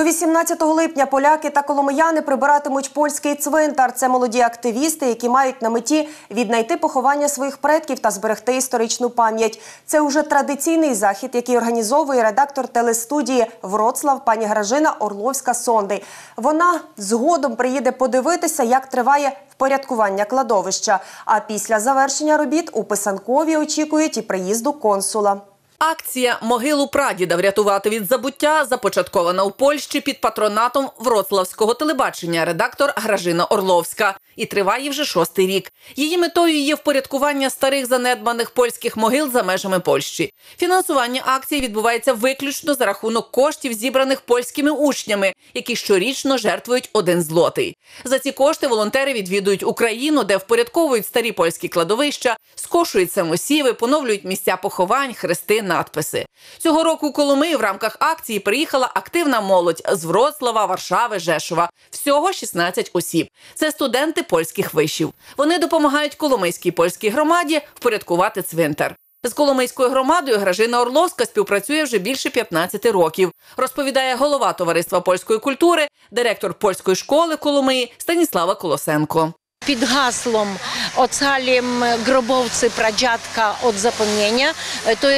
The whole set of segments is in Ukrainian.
До 18 липня поляки та коломияни прибиратимуть польський цвинтар. Це молоді активісти, які мають на меті віднайти поховання своїх предків та зберегти історичну пам'ять. Це уже традиційний захід, який організовує редактор телестудії Вроцлав пані Гражина Орловська Сонди. Вона згодом приїде подивитися, як триває впорядкування кладовища. А після завершення робіт у Писанкові очікують і приїзду консула. Акція Могилу прадіда врятувати від забуття започаткована у Польщі під патронатом Вроцлавського телебачення. Редактор Гражина Орловська і триває вже шостий рік. Її метою є впорядкування старих занедбаних польських могил за межами Польщі. Фінансування акції відбувається виключно за рахунок коштів, зібраних польськими учнями, які щорічно жертвують один злотий. За ці кошти волонтери відвідують Україну, де впорядковують старі польські кладовища, скошують самосіви, поновлюють місця поховань, хрести надписи. Цього року у Коломиї в рамках акції приїхала активна молодь з Вроцлава, Варшави, Жешова. Всього 16 осіб. Це студенти польських вишів. Вони допомагають Коломийській польській громаді впорядкувати цвинтар. З Коломийською громадою Гражина Орловська співпрацює вже більше 15 років. Розповідає голова товариства польської культури, директор польської школи Коломиї Станіслава Колосенко. Під гаслом «Оцалім гробовці прадядка від запомнення». Тобто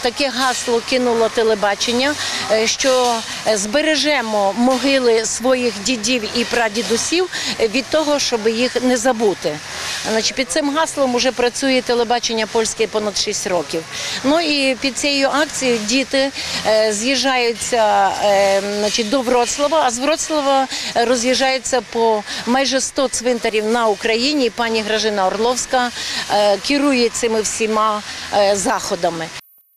таке гасло кинуло телебачення, е, що збережемо могили своїх дідів і прадідусів від того, щоб їх не забути. Значить, під цим гаслом вже працює телебачення польське понад 6 років. Ну і під цією акцією діти е, з'їжджаються е, значить, до Вроцлава, а з Вроцлава роз'їжджаються по майже 100 цвинтарів на Україні. Пані Гражина Орловська е, керує цими всіма заходами.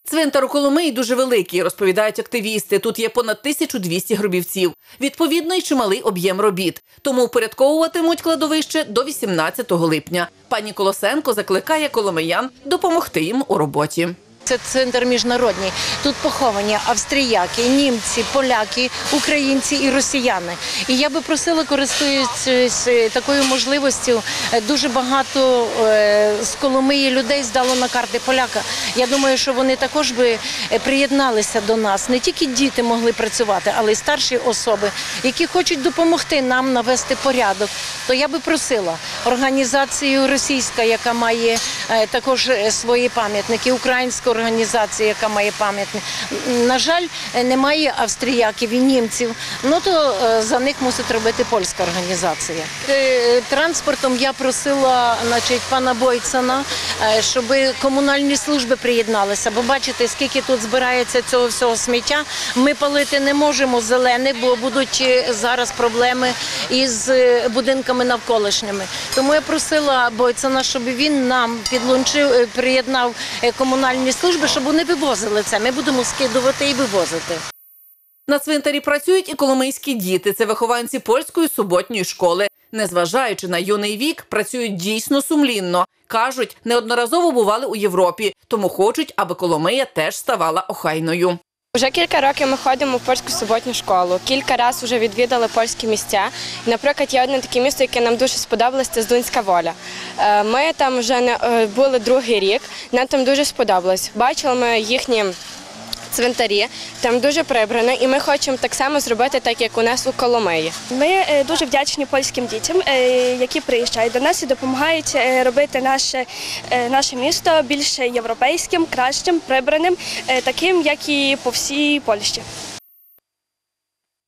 Цвинтар у Коломиї дуже великий, розповідають активісти. Тут є понад 1200 гробівців. Відповідно, й чималий об'єм робіт. Тому упорядковуватимуть кладовище до 18 липня. Пані Колосенко закликає коломиян допомогти їм у роботі. Це центр міжнародний. Тут поховані австріяки, німці, поляки, українці і росіяни. І я би просила, користуючись е, такою можливістю, е, дуже багато е, з Коломиї людей здало на карти поляка. Я думаю, що вони також би приєдналися до нас. Не тільки діти могли працювати, але й старші особи, які хочуть допомогти нам навести порядок. То я би просила організацію російська, яка має також свої пам'ятники, українську організація, яка має пам'ятник. На жаль, немає австріяків і німців. Ну то е, за них мусить робити польська організація. Е, транспортом я просила, значить, пана Бойцана, е, щоб комунальні служби приєдналися. Бо бачите, скільки тут збирається цього всього сміття. Ми палити не можемо зелених, бо будуть зараз проблеми із будинками навколишніми. Тому я просила Бойцана, щоб він нам підлучив, приєднав комунальні служби служби, щоб вони вивозили це. Ми будемо скидувати і вивозити. На цвинтарі працюють і коломийські діти. Це вихованці польської суботньої школи. Незважаючи на юний вік, працюють дійсно сумлінно. Кажуть, неодноразово бували у Європі, тому хочуть, аби Коломия теж ставала охайною. Вже кілька років ми ходимо в польську суботню школу. Кілька разів вже відвідали польські місця. Наприклад, є одне таке місто, яке нам дуже сподобалось, це Здунська воля. Е, ми там вже е, були другий рік. Нам там дуже сподобалось. Бачили ми їхні цвинтарі, там дуже прибрано, і ми хочемо так само зробити, так як у нас у Коломиї. Ми е, дуже вдячні польським дітям, які приїжджають до нас і допомагають робити наше наше місто більш європейським, кращим, прибраним, таким, як і по всій Польщі.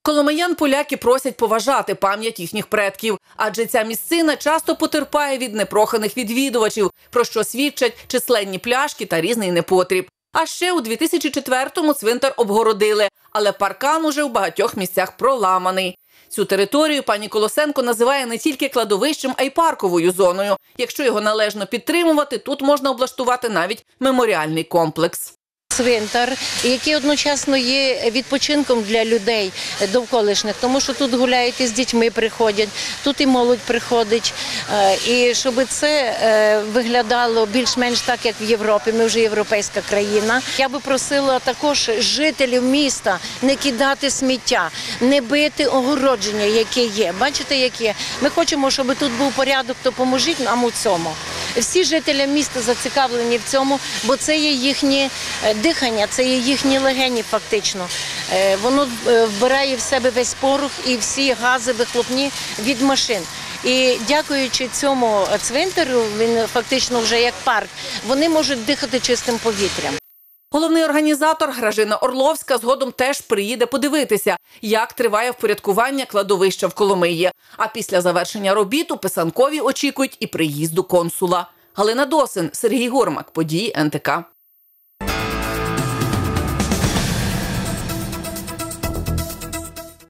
Коломиян поляки просять поважати пам'ять їхніх предків, адже ця місцина часто потерпає від непроханих відвідувачів, про що свідчать численні пляшки та різний непотріб. А ще у 2004-му цвинтар обгородили, але паркан уже в багатьох місцях проламаний. Цю територію пані Колосенко називає не тільки кладовищем, а й парковою зоною. Якщо його належно підтримувати, тут можна облаштувати навіть меморіальний комплекс цвинтар, який одночасно є відпочинком для людей довколишніх, тому що тут гуляють і з дітьми приходять, тут і молодь приходить. Е, і щоб це е, виглядало більш-менш так, як в Європі. Ми вже європейська країна. Я би просила також жителів міста не кидати сміття, не бити огородження, яке є. Бачите, яке ми хочемо, щоб тут був порядок, то поможіть нам у цьому. Всі жителі міста зацікавлені в цьому, бо це є їхнє е, дихання, це є їхні легені, фактично. Е, Воно е, вбирає в себе весь порох і всі гази вихлопні від машин. І дякуючи цьому цвинтарю, він фактично вже як парк, вони можуть дихати чистим повітрям. Головний організатор Гражина Орловська згодом теж приїде подивитися, як триває впорядкування кладовища в Коломиї. А після завершення робіт у Писанкові очікують і приїзду консула. Галина Досин, Сергій Гормак, події НТК.